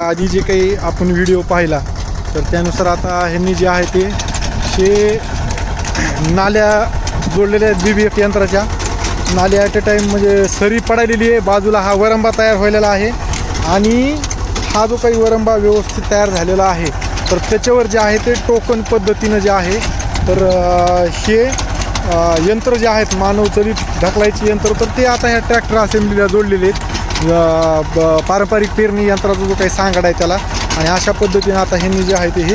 आधी जे काही आपण व्हिडिओ पाहिला तर त्यानुसार आता ह्यांनी जे आहे ते शे नाल्या जोडलेल्या आहेत बी बी एफ यंत्राच्या. नाल्या ॲट अ टाईम म्हणजे सरी पडालेली आहे बाजूला हा वरंबा तयार व्हायलेला आहे आणि हा जो काही वरंबा व्यवस्थित तयार झालेला आहे तर त्याच्यावर जे आहे ते टोकन पद्धतीनं जे आहे तर हे यंत्र जे आहेत मानवचलित ढकलायची यंत्र तर ते आता ह्या ट्रॅक्टर असेंब्लीला जोडलेले आहेत. पारंपरिक पेरणी यंत्राचा जो काही सांगाडा आहे त्याला आणि अशा पद्धतीने आता ह्यांनी जे आहे ते हे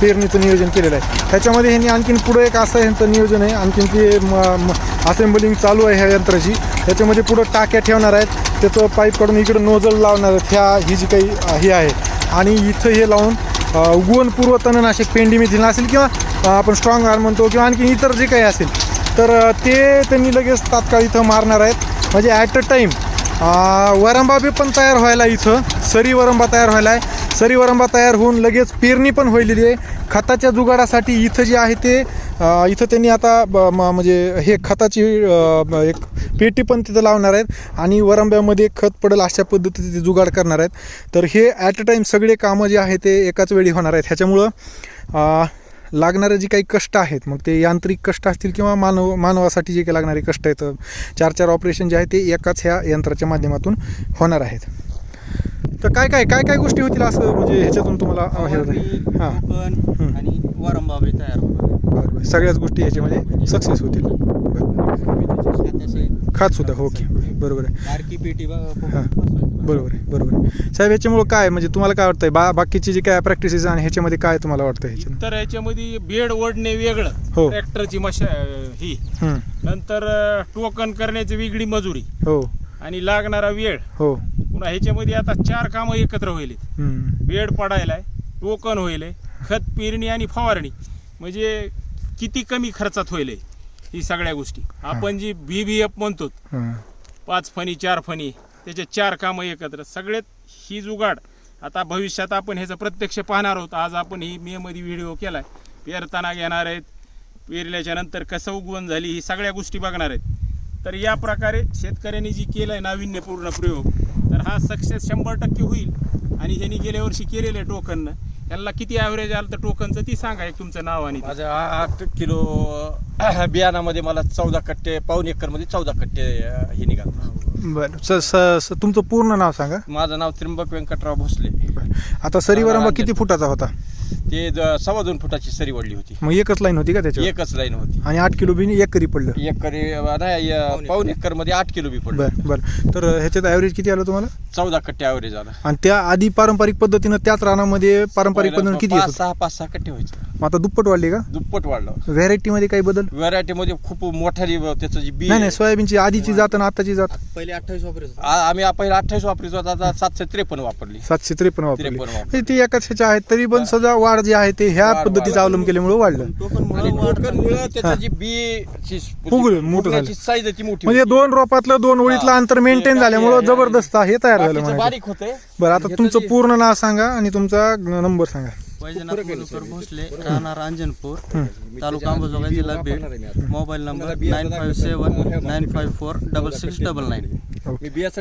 पेरणीचं नियोजन केलेलं आहे. त्याच्यामध्ये ह्यांनी आणखीन पुढं एक असं ह्यांचं नियोजन आहे आणखीन ते असेंबलिंग चालू आहे ह्या यंत्राची. त्याच्यामध्ये पुढं टाक्या ठेवणार आहेत त्याचं पाईप काढून इकडं नोजल लावणार आहेत ह्या ही जी काही हे आहे. आणि इथं हे लावून अ, उगवणपूर्व तणनाशक पेंडीमिथिन असेल किंवा आपण स्ट्रॉंग आर म्हणतो किंवा आणखी इतर जे काही असेल तर ते त्यांनी लगेच तात्काळ इथं मारणार आहेत. म्हणजे ॲट अ टाईम वरंबा बी पण तयार व्हायला इथं. सरी वरंबा तयार व्हायला आहे सरी वरंबा तयार होऊन लगेच पेरणी पण व्हायलेली आहे. खताच्या जुगाडासाठी इथं जे आहे ते इथं त्यांनी आता ब- म- म्हणजे हे खताची एक पेटी पण तिथं लावणार आहेत. आणि वरंब्यामध्ये खत पडेल अशा पद्धतीचे जुगाड करणार आहेत. तर हे ॲट अ टाईम सगळे कामं जे आहे ते एकाच वेळी होणार आहेत. ह्याच्यामुळं लागणारे जे काही कष्ट आहेत मग ते यांत्रिक कष्ट असतील किंवा मानव मानवासाठी जे काही लागणारे कष्ट आहेत चार चार ऑपरेशन जे आहे ते एकाच ह्या यंत्राच्या माध्यमातून होणार आहेत. तर काय काय काय काय गोष्टी होतील असं म्हणजे ह्याच्यातून तुम्हाला हे हां. आणि वरंबा बी तयार होतो बरं बरं. सगळ्याच गोष्टी याच्यामध्ये सक्सेस होतील. खात सुद्धा हो, ओके बरोबर आहे. बारकी पेटी हां. बरोबर आहे बरोबर आहे. साहेब ह्याच्यामुळं काय म्हणजे तुम्हाला काय वाटतंय? बा बाकीची जी काय प्रॅक्टिसेस आणि ह्याच्यामध्ये काय तुम्हाला वाटतं ह्याच्यात तर याच्यामध्ये बेड ओढणे वेगळं. हो. ट्रॅक्टरची मशा ही. हं, नंतर टोकन करण्याची वेगळी मजुरी. हो. आणि लागणारा वेळ. हो. पुन्हा ह्याच्यामध्ये आता चार कामं एकत्र होईल हं, बेड पडायला टोकन होईल खत पेरणी आणि फवारणी. म्हणजे किती कमी खर्चात होईल ही? सगळ्या गोष्टी. आपण जी बी बी एफ म्हणतो. पाच फणी चार फणी त्याचे चार कामं एकत्र. सगळ्यात ही जुगाड. आता भविष्यात आपण ह्याचं प्रत्यक्ष पाहणार आहोत. आज आपण ही मे मध्ये व्हिडिओ केलाय. पेरताना घेणार आहेत. पेरल्याच्या नंतर कसं उगवण झाली ही सगळ्या गोष्टी बघणार आहेत. तर या प्रकारे शेतकऱ्यांनी जी केलंय नाविन्यपूर्ण प्रयोग तर हा सक्सेस शंभर टक्के होईल. आणि ह्यांनी गेल्या वर्षी केलेलं आहे टोकननं यांना किती ॲव्हरेज आलं तर टोकनचं ती सांगा एक तुमचं नाव आणि ते. माझं आ- आठ किलो अं, बियाणामध्ये मला चौदा कट्टे पाऊन एकरमध्ये चौदा कट्टे अं, हे निघाल. बरं. स स- स- तुमचं पूर्ण नाव सांगा. माझं नाव त्र्यंबक व्यंकटराव भोसले. आता सरी वरंबा किती फुटाचा होता? ते द- सव्वा दोन फुटाची सरी वडली होती. मग एकच लाईन होती का त्याच्यावर? एकच लाईन होती. आणि आठ किलो बी एक करी पडलं. एकरी नाही अं, पाऊन एकरमध्ये आठ किलो बी पडलं. बरं बरं. तर ह्याच्यात ॲव्हरेज किती आलं तुम्हाला? चौदा कट्टे ॲव्हरेज आला. आणि त्या आधी पारंपरिक पद्धतीनं त्याच रानामध्ये पारंपरिक पद्धतीनं किती पाच सहा पाच सहा कट्टे व्हायचे. मग आता दुप्पट वाढली का? दुप्पट वाढलं. व्हॅरायटीमध्ये काही बदल? व्हरायटी मध्ये खूप मोठा त्याचं जी बी नाही नाही सोयाबीनची आधीची जात आणि आताची जात. पहिले अठ्ठावीस वापरायचं. आ- आम्ही पहिला अठ्ठावीस वापरतो आता सातशे त्रेपन्न वापरली. सातशे त्रेपन्न वापरली. वापरली. म्हणजे ती एकाच ह्याच्या आहेत तरी पण सध्या वाढ जी आहे ते ह्या वाढ- पद्धतीचा. अवलंब केल्यामुळे वाढलं आणि टोकन टोकनमुळं त्याचं. जी बी ची फुगलं, मोठं झालं. साईज ती मोठी म्हणजे होती. दोन रोपातलं दोन ओळीतलं. अंतर मेंटेन झाल्यामुळं जबरदस्त हे तयार झालं बाकीचं म्हणायचं. बारीक होतंय बरं आता तुमचं पूर्ण नाव सांगा आणि तुमचा नंबर सांगा वैजनाथ भोसले राहणार अंजनपूर. तालुका अंबाजोगाई जिल्हा Beed mobile number nine five seven nine five four double six double nine okay मी बियासाठी